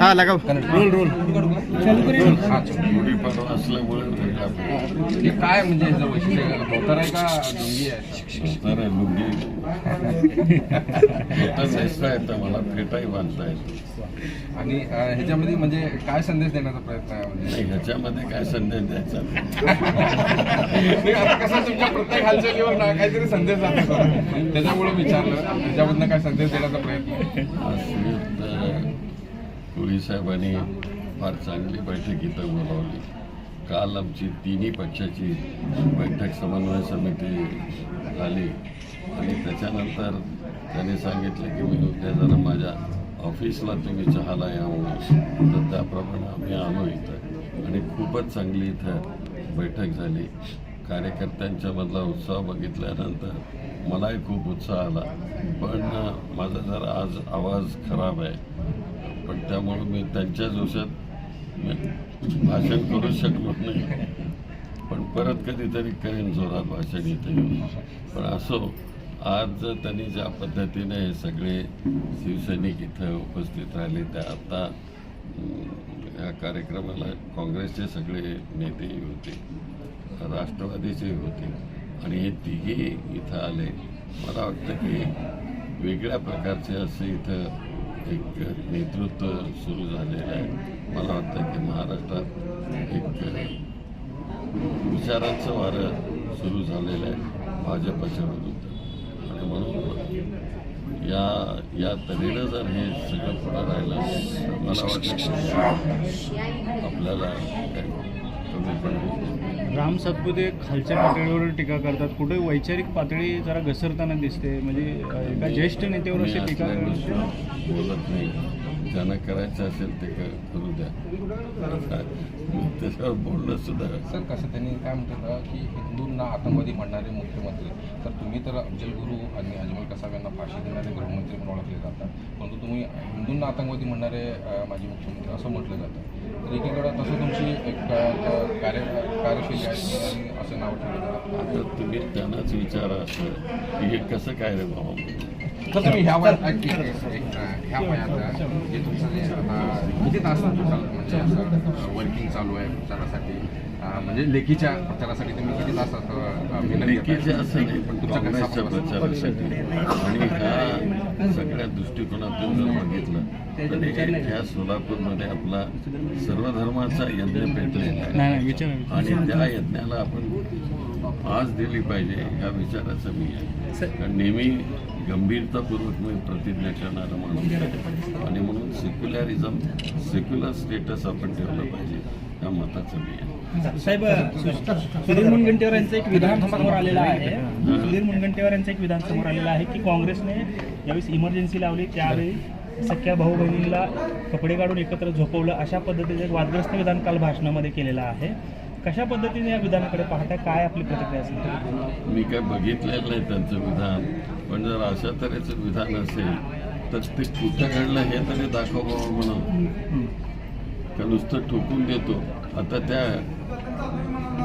हा लगाव. Role role. काय म्हणजे ह्याचं वैशिष्ट्य? आहे? धोतर आहे का लुंगी आहे? लुंगी. मला फेटाही बांधता येतो आणि ह्याच्यामध्ये म्हणजे काय संदेश देण्याचा प्रयत्न आहे म्हणजे? ह्याच्यामध्ये काय संदेश द्यायचा? कसं तुमच्या प्रत्येक हालचालीवर ना काहीतरी संदेश जातो. त्याच्यामुळे विचारलं. त्याच्यामधनं काय संदेश देण्याचा प्रयत्न कोळी साहेबांनी फार चांगली बैठक इथं बोलावली. काल आमची तिन्ही पक्षाची बैठक समन्वय समिती झाली. आणि त्याच्यानंतर त्याने सांगितलं की मी उद्या जरा माझ्या ऑफिसला तुम्ही चहाला या म्हणून तर त्याप्रमाणे आम्ही आलो इथं. आणि खूपच चांगली इथं बैठक झाली. कार्यकर्त्यांच्यामधला उत्साह बघितल्यानंतर मलाही खूप उत्साह आला. पण माझा जरा आज आवाज खराब आहे. पण त्यामुळे मी त्यांच्या जोशात भाषण करू शकलो नाही. पण परत कधीतरी करेन जोरात भाषण येते पण असो आज त्यांनी ज्या पद्धतीने हे सगळे शिवसैनिक इथं उपस्थित राहिले त्या आता या कार्यक्रमाला काँग्रेसचे सगळे नेतेही होते राष्ट्रवादीचे होते आणि हे तिघे इथं आले. मला वाटतं की वेगळ्या प्रकारचे असे इथं एक नेतृत्व सुरू झालेलं आहे. मला वाटतं की महाराष्ट्रात एक विचारांचं वारं सुरू झालेलं आहे भाजपच्या विरुद्ध. आणि म्हणून या या तऱ्हेनं जर हे सगळं पुढं राहिलं मला वाटतं आपल्याला राम सातपुते खालच्या पातळीवर टीका करतात. कुठे वैचारिक पातळी जरा घसरताना दिसते. म्हणजे एका ज्येष्ठ नेत्यावर अशी टीका बोलत नाही. ज्यांना करायचं असेल ते करू द्या. त्याच्यावर बोलणं सुद्धा. सर कसं त्यांनी काय म्हणतात की हिंदूंना आतंकवादी म्हणणारे मुख्यमंत्री. तर तुम्ही तर अफजल गुरु आणि अजमल कसाब यांना फाशी देणारे गृहमंत्री म्हणून ओळखले जातात. परंतु तुम्ही हिंदूंना आतंकवादी म्हणणारे माजी मुख्यमंत्री असं म्हटलं जातं. तर एकीकडे तसं तुमची एक कार्य कार्यशैली आहे आणि असं नाव ठेवलं आता तुम्ही त्यांनाच विचारा असं. की हे कसं काय रे बाबा. तर तुम्ही ह्या वयात ह्या वयात जे तुमचं जे आता किती तास म्हणजे असं वर्किंग चालू आहे प्रचारासाठी. म्हणजे लेखीच्या प्रचारासाठी तुम्ही किती तास असं असं नाही पण तुमच्या प्रचारासाठी. आणि ह्या सगळ्या दृष्टिकोनातून जर बघितलं तर ह्या सोलापूरमध्ये आपला सर्व धर्माचा यज्ञ पेटलेला आहे. आणि त्या यज्ञाला आपण आज दिली पाहिजे ह्या विचाराचं मी आहे. कारण नेहमी गंभीरतापूर्वक मी प्रतिज्ञा करणारा माणूस आहे. आणि म्हणून सेक्युलरिझम सेक्युलर स्टेटस आपण ठेवलं पाहिजे ह्या मताचं मी आहे. साहेब सुधीर मुनगंटीवार यांचं एक विधान समोर आलेलं आहे. सुधीर मुनगंटीवार यांचं एक विधान समोर आलेलं आहे की काँग्रेसने ज्यावेळेस इमर्जन्सी लावली त्यावेळी सख्या भाऊ बहिणींना कपडे काढून एकत्र झोपवलं. अशा पद्धतीचं एक वादग्रस्त विधान काल भाषणामध्ये केलेलं आहे. कशा पद्धतीने या विधानाकडे पाहता? काय आपली प्रतिक्रिया असेल? मी काय बघितलेलं नाही त्यांचं विधान. पण जर अशा तऱ्हेचं विधान असेल तर ते कुठं घडलं हे तरी दाखव बाबा म्हणून. का नुसतं ठोकून देतो? आता त्या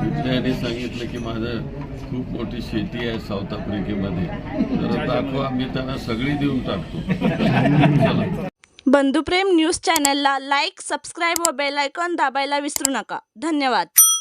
इथल्या सांगितलं की माझं खूप मोठी शेती आहे साऊथ आफ्रिकेमध्ये. तर दाखवा मी त्यांना सगळी देऊन टाकतो. बंधुप्रेम न्यूज चॅनलला लाईक सबस्क्राईब व बेल दाबायला विसरू नका. धन्यवाद.